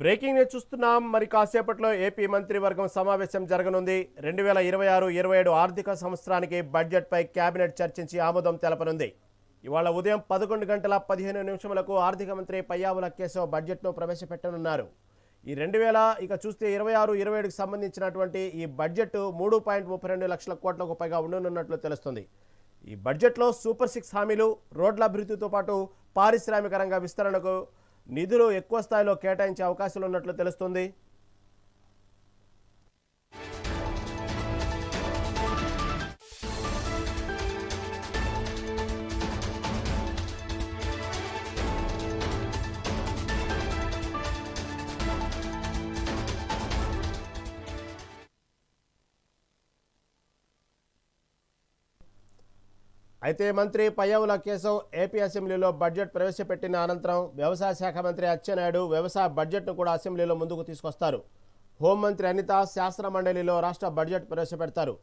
Breaking news చూస్తున్నాం. మరి కాసేపట్లో ఏపీ మంత్రివర్గం సమావేశం జరగనుంది. రెండు వేల ఇరవై ఆరు ఇరవై ఏడు ఆర్థిక సంవత్సరానికి బడ్జెట్పై కేబినెట్ చర్చించి ఆమోదం తెలపనుంది. ఇవాళ ఉదయం పదకొండు గంటల పదిహేను నిమిషములకు ఆర్థిక మంత్రి పయ్యావుల కేశవ్ బడ్జెట్ను ప్రవేశపెట్టనున్నారు. ఈ రెండు వేల ఇక చూస్తే ఇరవై ఆరు ఇరవై ఏడుకు సంబంధించినటువంటి ఈ బడ్జెట్ మూడు పాయింట్ ముప్పై రెండు లక్షల కోట్లకు పైగా ఉండనున్నట్లు తెలుస్తుంది. ఈ బడ్జెట్లో సూపర్ సిక్స్ హామీలు రోడ్ల అభివృద్ధితో పాటు పారిశ్రామిక రంగ విస్తరణకు నిధులు ఎక్కువ స్థాయిలో కేటాయించే అవకాశాలు ఉన్నట్లు తెలుస్తుంది. అయితే మంత్రి పయ్యవుల కేశవ్ ఏపీ అసెంబ్లీలో బడ్జెట్ ప్రవేశపెట్టిన అనంతరం వ్యవసాయ శాఖ మంత్రి అచ్చెన్నాయుడు వ్యవసాయ బడ్జెట్ను కూడా అసెంబ్లీలో ముందుకు తీసుకొస్తారు. హోంమంత్రి అనిత శాసన మండలిలో రాష్ట్ర బడ్జెట్ ప్రవేశపెడతారు.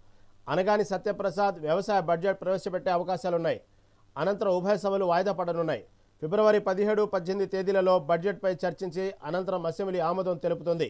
అనగాని సత్యప్రసాద్ వ్యవసాయ బడ్జెట్ ప్రవేశపెట్టే అవకాశాలున్నాయి. అనంతరం ఉభయ సభలు వాయిదా పడనున్నాయి. ఫిబ్రవరి పదిహేడు పద్దెనిమిది తేదీలలో బడ్జెట్పై చర్చించి అనంతరం అసెంబ్లీ ఆమోదం తెలుపుతుంది.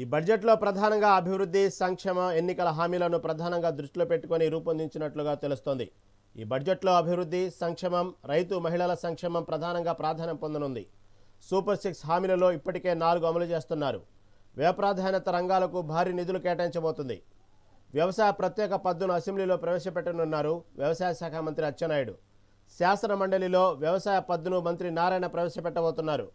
ఈ బడ్జెట్లో ప్రధానంగా అభివృద్ధి సంక్షేమ ఎన్నికల హామీలను ప్రధానంగా దృష్టిలో పెట్టుకొని రూపొందించినట్లుగా తెలుస్తోంది. ఈ బడ్జెట్లో అభివృద్ధి సంక్షేమం రైతు మహిళల సంక్షేమం ప్రధానంగా ప్రాధాన్యం పొందనుంది. సూపర్ సిక్స్ హామీలలో ఇప్పటికే నాలుగు అమలు చేస్తున్నారు. వ్యయప్రాధాన్యత రంగాలకు భారీ నిధులు కేటాయించబోతుంది. వ్యవసాయ ప్రత్యేక పద్దును అసెంబ్లీలో ప్రవేశపెట్టనున్నారు వ్యవసాయ శాఖ మంత్రి అచ్చెన్నాయుడు. శాసన మండలిలో వ్యవసాయ పద్దును మంత్రి నారాయణ ప్రవేశపెట్టబోతున్నారు.